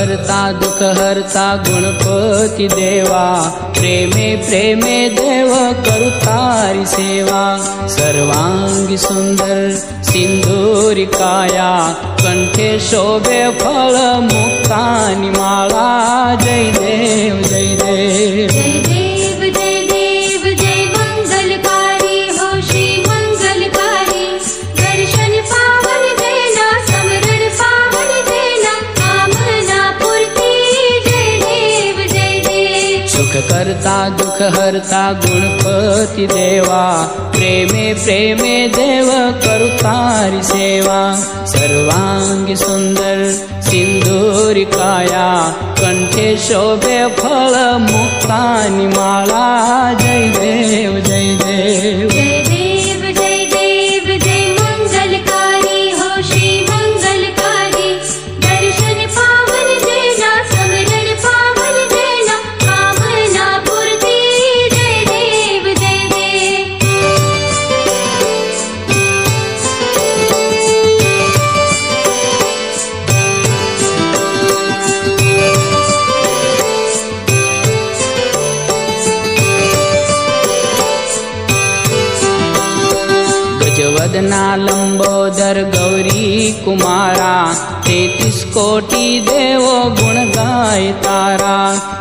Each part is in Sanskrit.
करता दुख हरता गुणपती देवा। प्रेमे प्रेमे देव करू तारी सेवा। सर्वांगी सुंदर सिंदूरी काया। कंठे शोभे फळ मुक्तानी देव जय देव करता दुख गुणपती देवा। प्रेमे प्रेमे देव करू तारी सेवा। सर्वांगी सुंदर सिंदूरी काया कंठे शोभे फळ मुक्तानी माळा जय देव जय देव गजवदना लंबोदर गौरी कुमारा तेतीस कोटी देव गुण गाय तारा।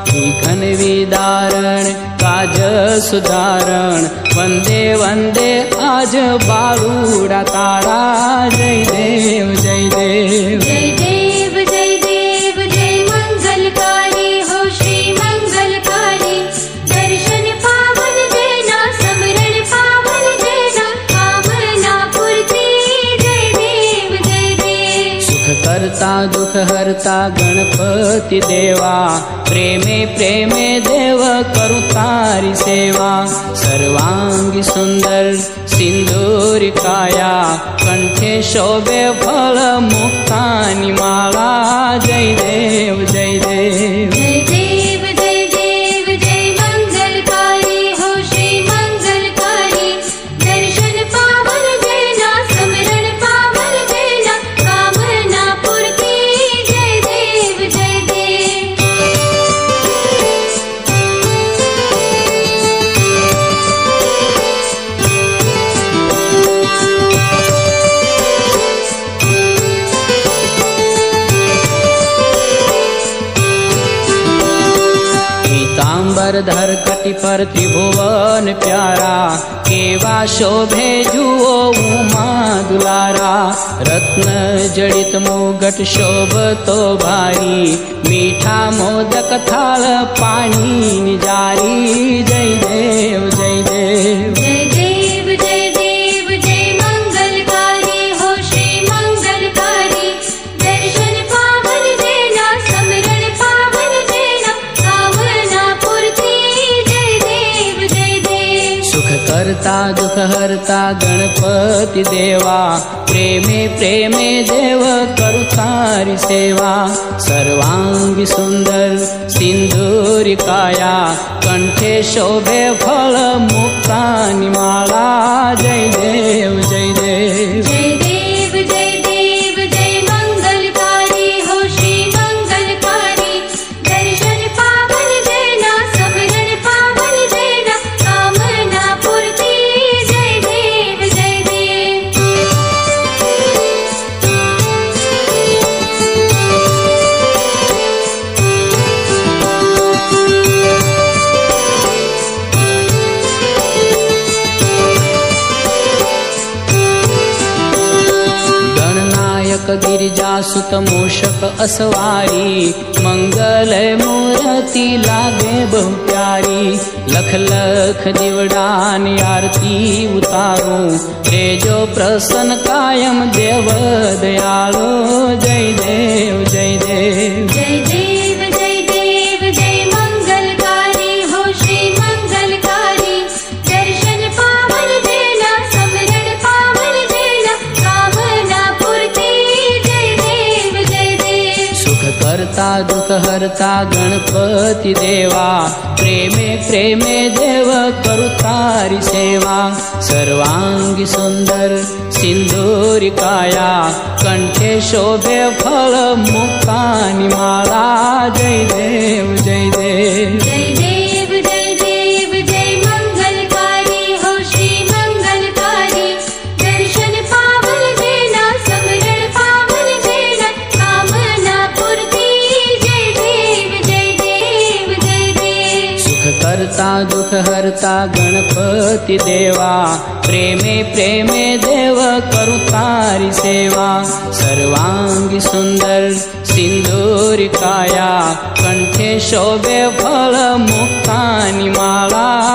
घन विदारण काज सुधारण वंदे वंदे आज बाळूडा तारा। जय देव जय देव जय देव दुख हरता गणपती देवा। प्रेमे प्रेमे देव करू तारी सेवा। सर्वांगी सुंदर सिंदूरी काया। कंठे शोभे फळ मुक्तानी माळा जय देव पीतांबरधर कटि पर त्रिभुवन प्यारा केवा शोभे जुओ उमा दुलारा। रत्न जडित मुगट शोभतो भारी मीठा मोदक थाळ पाणी देव जय देव जय देव सुख करता दुख हरता गणपती देवा। प्रेमे प्रेमे देव करू तारी सेवा। सर्वांगी सुंदर सिंदूरी काया। कंठे शोभे फळ मुक्तानी माळा जय देव जय देव जय देव गणनायक गिरिजासुत मोषक असवारी मंगलय मूर्ती लागे बहु प्यारी लख लख दिवडान आरती उतारू तेजो प्रसन्न कायम देव दयाळो हरता दुःख हरता गणपती देवा। प्रेमे प्रेमे देव करू तारी सेवा। सर्वांगी सुंदर सिंदूरी काया। कंठे शोभे मुक्तानी माळा दुःख हरता गणपति देवा। प्रेमे प्रेमे देव करु तारी सेवा। सर्वांगी सुंदर सिंदूरी काया। कंठे शोभे फल मुक्तानी माला।